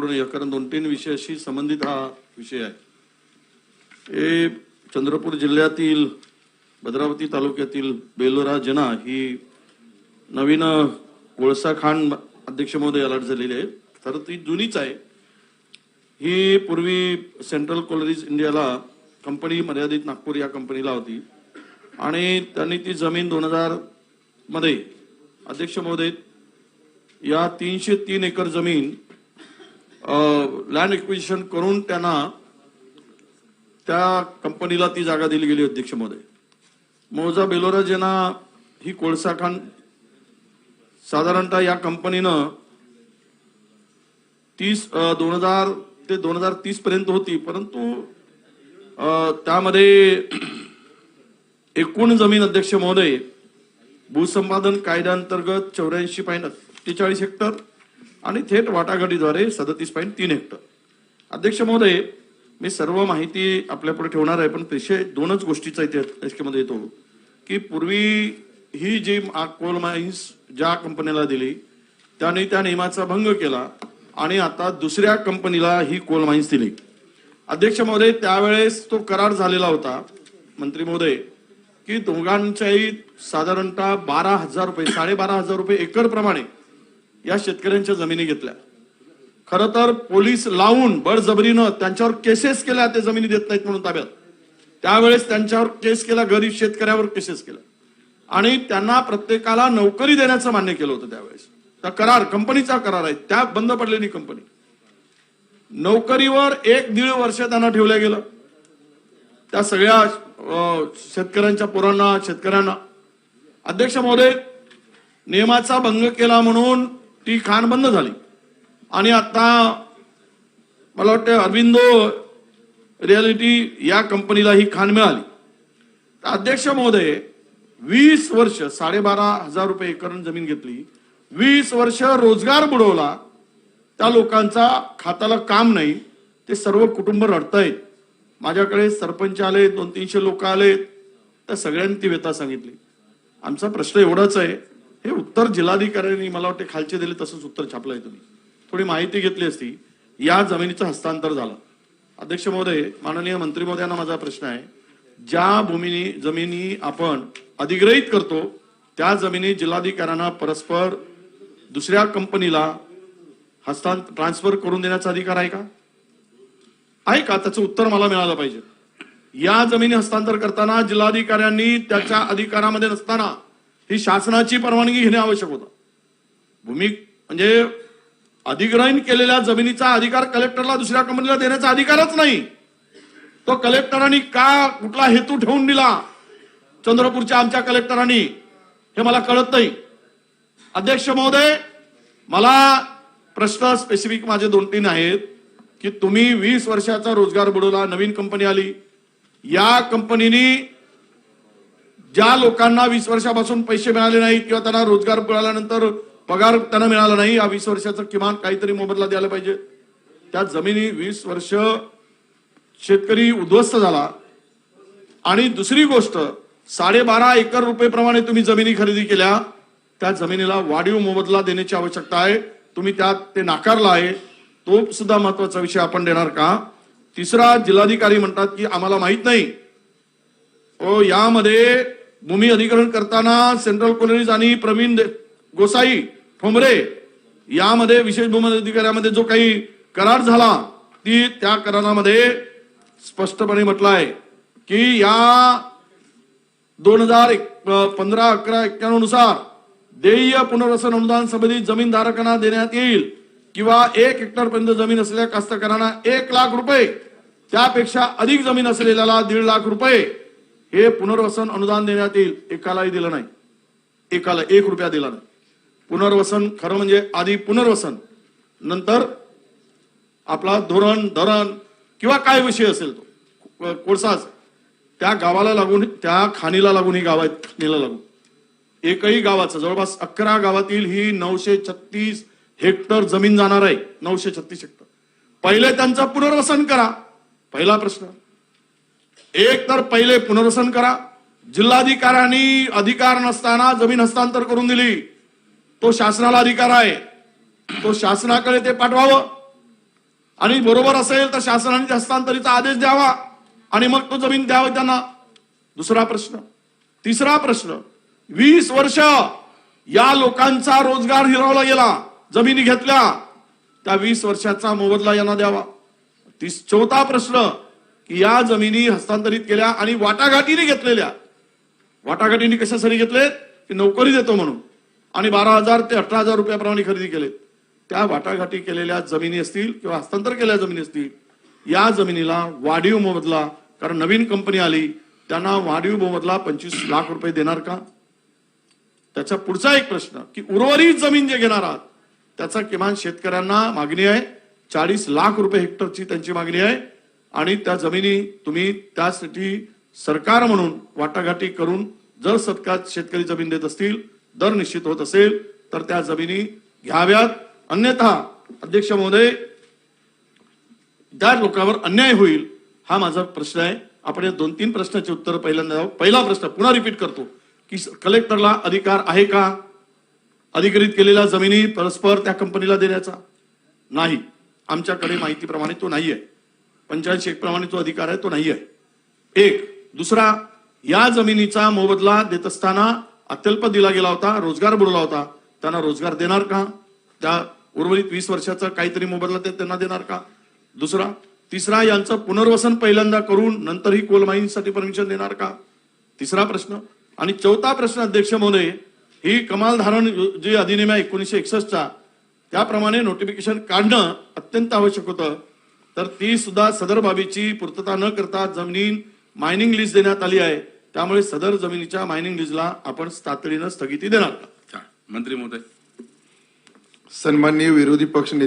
कारण दोन तीन विषयाशी संबंधित हा विषय आहे. हे चंद्रपूर जिल्ह्यातील भद्रावती तालुक्यातील बेलोरा जना ही नवीन कोळसा खाण अध्यक्ष महोदय अलर्ट झालेली आहे. तर ती जुनीच आहे. ही पूर्वी सेंट्रल कोलरीज इंडियाला कंपनी मर्यादित नागपूर या कंपनीला होती. आणि त्यांनी ती जमीन दोन हजारमध्ये अध्यक्ष महोदय या तीनशे तीन एकर जमीन लँड एक्विजिशन करून त्यांना त्या कंपनीला ती जागा दिली गेली अध्यक्ष महोदय मौजा बेलोरा जेना ही कोळसा खाण साधारणतः या कंपनीनं तीस दोन हजार ते दोन हजार तीस पर्यंत होती परंतु त्यामध्ये एकूण जमीन अध्यक्ष महोदय भूसंपादन कायद्याअंतर्गत चौऱ्याऐंशी पॉईंट अठ्ठेचाळीस हेक्टर आणि थेट वाटाघाटीद्वारे सदतीस पॉईंट तीन हेक्टर. अध्यक्ष महोदय मी सर्व माहिती आपल्यापुढे ठेवणार आहे पण पेशे दोनच गोष्टीचा इथे याच्यामध्ये येतो. की पूर्वी ही जी कोल माइन्स ज्या कंपनीला दिली त्याने त्या नियमाचा भंग केला आणि आता दुसऱ्या कंपनीला ही कोल माईन्स दिली. अध्यक्ष महोदय त्यावेळेस तो करार झालेला होता मंत्री महोदय की दोघांच्याही साधारणतः बारा हजार रुपये साडेबारा हजार रुपये एकर प्रमाणे या शेतकऱ्यांच्या जमिनी घेतल्या. खर तर पोलीस लावून बळजबरीनं त्यांच्यावर केसेस केल्या ते जमिनी देत नाहीत म्हणून ताब्यात. त्यावेळेस त्यांच्यावर केस केला गरीब शेतकऱ्यावर केसेस केला आणि त्यांना प्रत्येकाला नोकरी देण्याचं मान्य केलं होतं त्यावेळेस. त्या करार कंपनीचा करार आहे. त्या बंद पडलेली कंपनी. नोकरीवर एक दीड वर्ष त्यांना ठेवलं गेलं. त्या सगळ्या अं, शेतकऱ्यांच्या पोरांना शेतकऱ्यांना. अध्यक्ष महोदय नियमाचा भंग केला म्हणून ती खाण बंद झाली. आणि आता मला वाटतं अरविंदो रियालिटी या कंपनीला ही खाण मिळाली. तर अध्यक्ष महोदय वीस वर्ष साडेबारा हजार रुपये एकर जमीन घेतली. वीस वर्ष रोजगार बुडवला. त्या लोकांचा खाताला काम नाही. ते सर्व कुटुंब रडतायत. माझ्याकडे सरपंच आले दोन तीनशे लोक आले त्या सगळ्यांनी ती व्यथा सांगितली. आमचा प्रश्न एवढाच आहे. हे उत्तर जिल्हाधिकाऱ्यांनी मला वाटते खालचे दिले तसंच उत्तर छापलंय तुम्ही. थोडी माहिती घेतली असती. या जमिनीचं हस्तांतर झालं. अध्यक्ष महोदय माननीय मंत्री महोदयांना माझा प्रश्न आहे. ज्या भूमिनी जमिनी आपण अधिग्रहित करतो त्या जमिनी जिल्हाधिकाऱ्यांना परस्पर दुसऱ्या कंपनीला हस्तांतर ट्रान्सफर करून देण्याचा अधिकार आहे का? आहे का? त्याचं उत्तर मला मिळालं पाहिजे. या जमिनी हस्तांतर करताना जिल्हाधिकाऱ्यांनी त्याच्या अधिकारामध्ये नसताना ही शासनाची परवानगी घेणे आवश्यक होतं. भूमी म्हणजे अधिग्रहण केलेल्या जमिनीचा अधिकार कलेक्टरला दुसऱ्या कंपनीला देण्याचा अधिकारच नाही. तो कलेक्टरांनी का कुठला हेतू ठेवून दिला? चंद्रपूरच्या आमच्या कलेक्टरांनी हे मला कळत नाही. अध्यक्ष महोदय मला प्रश्न स्पेसिफिक माझे दोन तीन आहेत की तुम्ही वीस वर्षाचा रोजगार बुडवला नवीन कंपनी आली. या कंपनीने ज्या लोकांना वीस वर्षापासून पैसे मिळाले नाहीत किंवा त्यांना रोजगार मिळाल्यानंतर पगार त्यांना मिळाला नाही या वीस वर्षाचं किमान काहीतरी मोबदला द्यायला पाहिजे. त्या जमिनी वीस वर्ष शेतकरी उद्ध्वस्त झाला. आणि दुसरी गोष्ट साडेबारा एकर रुपये प्रमाणे तुम्ही जमिनी खरेदी केल्या त्या जमिनीला वाढीव मोबदला देण्याची आवश्यकता आहे. तुम्ही त्यात ते नाकारला आहे. तो सुद्धा महत्त्वाचा विषय आपण देणार का? तिसरा जिल्हाधिकारी म्हणतात की आम्हाला माहीत नाही. यामध्ये भूमी अधिग्रहण करताना सेंट्रल कॉलनीज आणि प्रवीण गोसाई ठोंबरे यामध्ये विशेष भूमी अधिकाऱ्यामध्ये जो काही करार झाला ती त्या करारामध्ये स्पष्टपणे म्हटलं आहे की या दोन हजार पंधरा अकरा एक्क्याण्णवनुसार देय पुनर्वसन अनुदान संबंधित जमीनधारकांना देण्यात येईल किंवा एक हेक्टर पर्यंत जमीन असलेल्या कास्तकारांना एक लाख रुपये त्यापेक्षा अधिक जमीन असलेल्याला दीड लाख रुपये हे पुनर्वसन अनुदान देण्यात येईल एकालाही दिलं नाही. एकाला एक रुपया दिला नाही. पुनर्वसन खरं म्हणजे आधी पुनर्वसन नंतर आपला धोरण धरण किंवा काय विषय असेल तो. कोळसाच. त्या गावाला लागून त्या खाणीला लागून ही गाव आहेत खाणीला लागून. एकही गावाचं जवळपास अकरा गावातील ही नऊशे छत्तीस हेक्टर जमीन जाणार आहे. नऊशे छत्तीस हेक्टर. पहिले त्यांचं पुनर्वसन करा. पहिला प्रश्न. एक तर पहिले पुनर्वसन करा. जिल्हाधिकाऱ्यांनी अधिकार नसताना जमीन हस्तांतर करून दिली. तो शासनाला अधिकार आहे. तो शासनाकडे ते पाठवावं. आणि बरोबर असेल तर शासनाने हस्तांतरीचा आदेश द्यावा. आणि मग तो जमीन द्यावा त्यांना. दुसरा प्रश्न. तिसरा प्रश्न. वीस वर्ष या लोकांचा रोजगार हिरावला गेला. जमिनी घेतल्या. त्या वीस वर्षाचा मोबदला यांना द्यावा. तीस चौथा प्रश्न. की या जमिनी हस्तांतरित केल्या आणि वाटाघाटीने घेतलेल्या. वाटाघाटीने कशासाठी घेतले की नोकरी देतो म्हणून. आणि बारा हजार ते अठरा हजार रुपयाप्रमाणे खरेदी केले त्या वाटाघाटी केलेल्या जमिनी असतील किंवा हस्तांतर केलेल्या जमिनी असतील या जमिनीला वाढीव मोबदला कारण नवीन कंपनी आली त्यांना वाढीव मोबदला पंचवीस लाख रुपये देणार का? त्याचा पुढचा एक प्रश्न की उर्वरित जमीन जे घेणार आहात त्याचा किमान शेतकऱ्यांना मागणी आहे चाळीस लाख रुपये हेक्टरची त्यांची मागणी आहे आणि त्या जमिनी तुम्ही त्यासाठी सरकार म्हणून वाटाघाटी करून जर सत्कात शेतकरी जमीन देत असतील दर निश्चित होत असेल तर त्या जमिनी घ्याव्यात. अन्यथा अध्यक्ष महोदय त्या लोकांवर अन्याय होईल हा माझा प्रश्न आहे. आपण या दोन तीन प्रश्नाचे उत्तर पहिल्यांदा पहिला प्रश्न पुन्हा रिपीट करतो. की कलेक्टरला अधिकार आहे का? अधिकृत केलेल्या जमिनी परस्पर त्या कंपनीला देण्याचा? नाही. आमच्याकडे माहितीप्रमाणे तो नाही आहे पंचायत शेखप्रमाणे जो अधिकार आहे तो नाही आहे एक दुसरा या जमिनीचा मोबदला देत असताना अत्यल्प दिला गेला होता रोजगार बुडला होता. त्यांना रोजगार देणार का? त्या उर्वरित वीस वर्षाचा काहीतरी मोबदला ते त्यांना देणार का? दुसरा तिसरा यांचं पुनर्वसन पहिल्यांदा करून नंतरही कोल माईन्ससाठी परमिशन देणार का? तिसरा प्रश्न. आणि चौथा प्रश्न अध्यक्ष महोदय ही कमाल धारण जी अधिनियम आहे एकोणीसशे एकसष्टचा त्याप्रमाणे नोटिफिकेशन काढणं अत्यंत आवश्यक होतं. तर ती सुद्धा सदर बाबीची पूर्तता न करता जमीन मायनिंग लीज देण्यात आली आहे. त्यामुळे सदर जमिनीच्या मायनिंग लीजला आपण तातडीनं स्थगिती देणार का? मंत्री महोदय. सन्माननीय विरोधी पक्ष